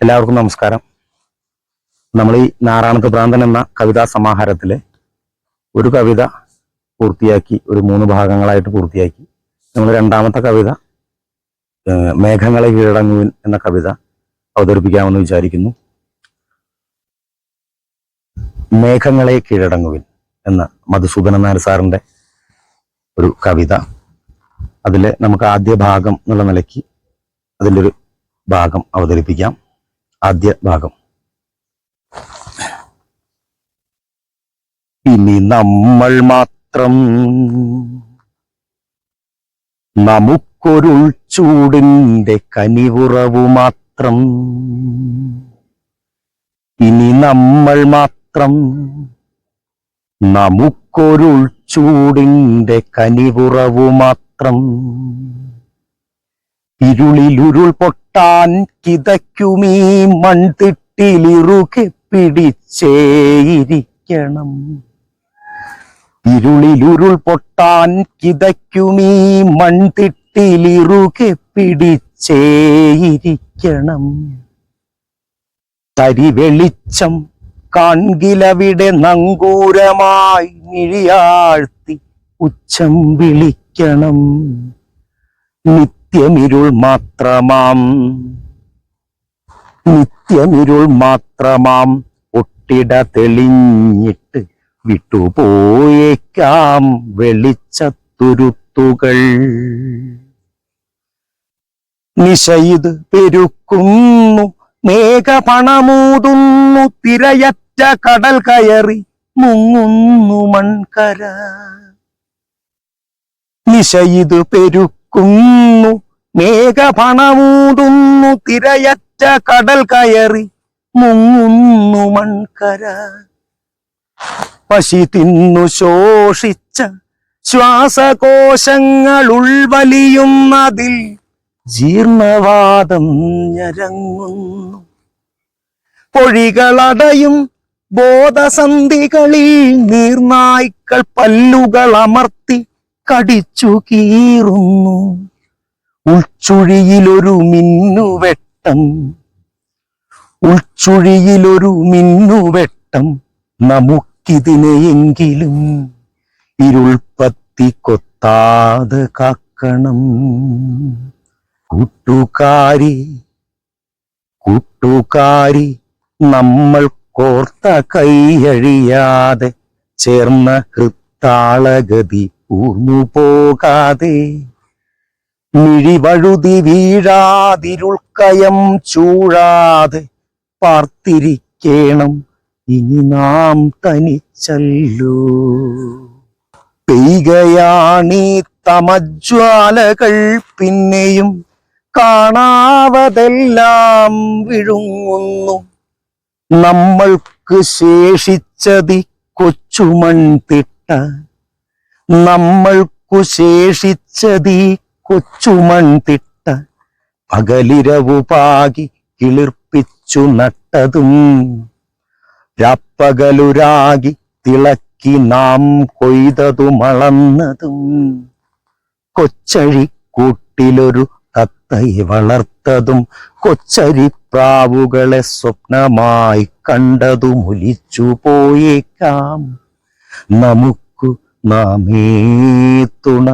എല്ലാവർക്കും നമസ്കാരം. നമ്മൾ ഈ നാരായണത്ത് ഭ്രാന്തൻ എന്ന കവിതാ സമാഹാരത്തിലെ ഒരു കവിത പൂർത്തിയാക്കി ഒരു മൂന്ന് ഭാഗങ്ങളായിട്ട് പൂർത്തിയാക്കി. നമ്മൾ രണ്ടാമത്തെ കവിത മേഘങ്ങളെ കീഴടങ്ങുവിൻ എന്ന കവിത അവതരിപ്പിക്കാമെന്ന് വിചാരിക്കുന്നു. മേഘങ്ങളെ കീഴടങ്ങുവിൻ എന്ന മധുസൂദനൻ നായർ സാറിന്റെ ഒരു കവിത. അതിലെ നമുക്ക് ആദ്യ ഭാഗം എന്നുള്ള നിലയ്ക്ക് അതിന്റെ ഒരു ഭാഗം അവതരിപ്പിക്കാം. ആദ്യ ഭാഗം. ഇനി നമ്മൾ മാത്രം നമുക്കൊരുൾ ചൂടിന്റെ കനിവുറവു മാത്രം. ഇനി നമ്മൾ മാത്രം നമുക്കൊരുൾ ചൂടിന്റെ കനിവുറവു മാത്രം. ഇരുളിലുരുൾ പൊട്ടാൻ കിതയ്ക്കുമീ മൺതിട്ടിലിറുകെ പിടിച്ചേയിരിക്കണം. ഇരുളിലുരുൾ പൊട്ടാൻ കിതയ്ക്കുമീ മൺതിട്ടിലിറുകെ പിടിച്ചേയിരിക്കണം. തരി വെളിച്ചം കാൺകിലവിടെ നങ്കൂരമായി നിഴിയാഴ്ത്തി ഉച്ചം വിളിക്കണം. നിത്യമിരുൾ മാത്രമാം. നിത്യമിരുൾ മാത്രമാം ഒട്ടിട തെളിഞ്ഞിട്ട് വിട്ടുപോയേക്കാം വെളിച്ചത്തുരുത്തുകൾ. നിശയിത് പെരുക്കുന്നു മേഘപണമൂതുന്നു തിരയറ്റ കടൽ കയറി മുങ്ങുന്നു മൺകര. നിശയിത് പെരുക്കുന്നു മേഘപണമൂതുന്നു തിരയറ്റ കടൽ കയറി മുങ്ങുന്നു മൺകര. പശി തിന്നു ശോഷിച്ച ശ്വാസകോശങ്ങൾ ഉൾവലിയുന്നതിൽ ജീർണവാദം ഞരങ്ങുന്നു. പൊഴികളടയും ബോധസന്ധികളിൽ നീർനായ്ക്കൾ പല്ലുകൾ അമർത്തി കടിച്ചു കീറുന്നു. ഉൾച്ചുഴിയിലൊരു മിന്നുവെട്ടം ഉൾച്ചുഴിയിലൊരു മിന്നുവെട്ടം നമുക്കിതിനെയെങ്കിലും ഇരുൾപത്തി കൊത്താതെ കാക്കണം. കൂട്ടുകാരി കൂട്ടുകാരി നമ്മൾ കോർത്ത കൈയഴിയാതെ ചേർന്ന ഹൃത്താളഗതി ഊർന്നു പോകാതെ മിഴിവഴുതി വീഴാതിരുൾക്കയം ചൂഴാതെ പാർത്തിരിക്കേണം ഇനി നാം തനിച്ചല്ലോ. പെയ്കയാണീ തമജ്വാലകൾ പിന്നെയും കാണാവതെല്ലാം വിഴുങ്ങുന്നു. നമ്മൾക്ക് ശേഷിച്ചതി കൊച്ചുമൺതിട്ട നമ്മൾക്കു ശേഷിച്ചതീ കൊച്ചുമൺതിട്ട പകലിരവു പാകി കിളിർപ്പിച്ചു നട്ടതും. രാപ്പകലുരാകി തിളക്കി നാം കൊയ്തതുമളന്നതും കൊച്ചഴിക്കൂട്ടിലൊരു തത്തയെ വളർത്തതും കൊച്ചരിപ്രാവുകളെ സ്വപ്നമായി കണ്ടതും ഒലിച്ചു പോയേക്കാം. നമുക്കു നാമേ തുണ